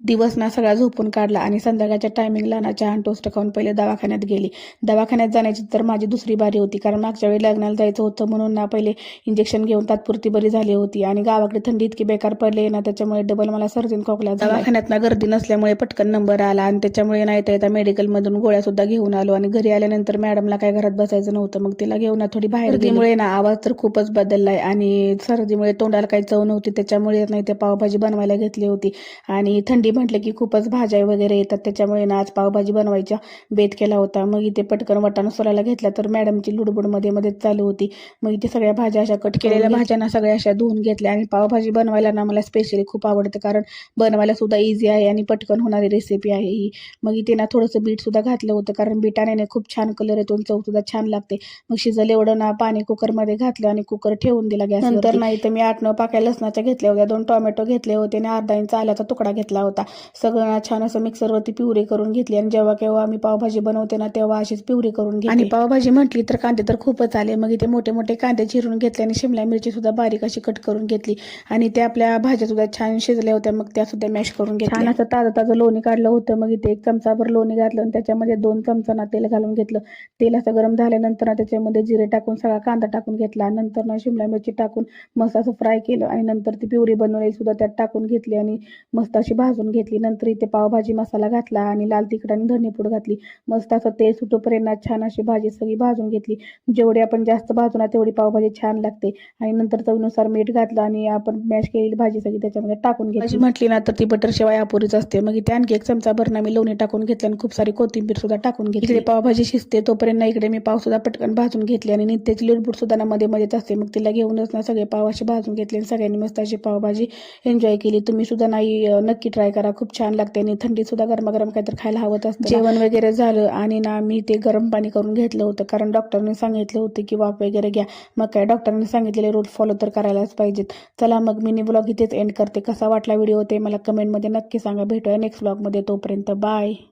दिवस ना सगळा झोपून काढला आणि संध्याकाळच्या टायमिंगला ना चहा टोस्ट खाऊन पहिले दवाखान्यात गेली दवाखान्यात जाण्याची तर माझी दुसरी बारी होती कारण मागच्या वेळी लग्नाला जायचं होतं म्हणून ना पहिले इंजेक्शन घेऊन तात्पुरती बरी झाली होती आणि गावाकडे थंडी इतकी बेकार पडली ना त्याच्यामुळे डबल मला सर्दीन खोकला. दवाखान्यात ना गर्दी नसल्यामुळे पटकन नंबर आला आणि त्याच्यामुळे ना येता येता मेडिकलमधून गोळ्या सुद्धा घेऊन आलो आणि घरी आल्यानंतर मॅडमला काय घरात बसायचं नव्हतं मग तिला घेऊन ना थोडी बाहेर गेल्यामुळे ना आवाज तर खूपच बदललाय आणि सर्दीमुळे तोंडाला काही चव नव्हती त्याच्यामुळे नाही ते पावभाजी बनवायला घेतली होती आणि थंडी म्हटलं की खूपच भाज्या वगैरे येतात. त्याच्यामुळे ना आज पावभाजी बनवायचा बेत केला होता. मग इथे पटकन वाटाणा सोलायला घेतला तर मॅडमची लुडबुडमध्ये मध्ये चालू होती. मग इथे सगळ्या भाज्या अशा कट केलेल्या भाज्या ना सगळ्या अशा धुवून घेतल्या आणि पावभाजी बनवायला ना मला स्पेशली खूप आवडतं. कारण बनवायला सुद्धा इझी आहे आणि पटकन होणारी रेसिपी आहे ही. मग इथे ना थोडंसं बीट सुद्धा घातलं होतं. कारण बिटाने खूप छान कलर येतो आणि चव सुद्धा छान लागते. मग शिजल एवढं ना पाणी कुकरमध्ये घातलं आणि कुकर ठेवून दिला गॅस नंतर नाही तर मी आठ नऊ पाक्या लसणाच्या घेतल्या होत्या. दोन टोमॅटो घेतले होते आणि अर्धा इंच आल्याचा तुकडा घेतला होता. सगळं ना छान असं मिक्सरवरती प्युरी करून घेतली आणि जेव्हा केव्हा आम्ही पावभाजी बनवते ना तेव्हा अशीच प्युरी करून घेते आणि पावभाजी म्हटली तर कांदे तर खूपच आले. मग इथे मोठे मोठे कांदे चिरून घेतले आणि शिमला मिरची सुद्धा बारीक अशी कट करून घेतली. आणि त्या आपल्या भाज्या सुद्धा छान शिजल्या होत्या. मग त्या सुद्धा मॅश करून घेतल्या. छान असं ताजं ताजं लोणी काढलं होतं. मग इथे एक चमचाभर लोणी घातलं आणि त्याच्यामध्ये दोन चमचा ना तेल घालून घेतलं. तेल असं गरम झाल्यानंतर ना त्याच्यामध्ये जिरे टाकून सगळा कांदा टाकून घेतला. नंतर ना शिमला मिरची टाकून मस्त असं फ्राय केलं आणि नंतर ती प्युरी बनवलेली सुद्धा त्यात टाकून घेतली आणि मस्त अशी भाजून घेतली. नंतर इथे पावभाजी मसाला घातला आणि लाल तिखट आणि धनेपूड घातली. मस्त असं तेल सुटोपर्यंत छान अशी भाजी सगळी भाजून घेतली. जेवढी आपण जास्त भाजू ना तेवढी पावभाजी छान लागते. आणि नंतर चवीनुसार मीठ घातलं आणि आपण मॅश केलेली भाजी सगळी त्याच्यामध्ये टाकून घेतली. म्हटली ना तर ती बटर शिवाय अपुरीच असते. मग इथे आणखी एक चमचा भरणा मी लोणी टाकून घेतली आणि खूप सारी कोथिंबीर सुद्धा टाकून घेतली. इकडे पावभाजी शिजते तोपर्यंत इकडे मी पाव सुद्धा पटकन भाजून घेतली आणि नित्याची लुडबुड सुद्धा ना मध्ये मध्येच असते. मग तिला घेऊनच ना सगळे पाव अशी भाजून घेतले आणि सगळ्यांनी मस्त अशी पावभाजी एन्जॉय केली. तुम्ही सुद्धा नाही नक्की ट्राय करा. खूप छान लागते. आणि थंडीसुद्धा गरमागरम काहीतरी खायला हवं असतं जेवण वगैरे झालं आणि ना मी ते गरम पाणी करून घेतलं होतं. कारण डॉक्टरने सांगितलं होतं की वाफ वगैरे घ्या. मग काय डॉक्टरांनी सांगितलेले रूल फॉलो तर करायलाच पाहिजेत. चला मग मिनी ब्लॉग इथेच एंड करते. कसा वाटला व्हिडिओ ते मला कमेंटमध्ये नक्की सांगा. भेटूया नेक्स्ट ब्लॉगमध्ये तोपर्यंत बाय.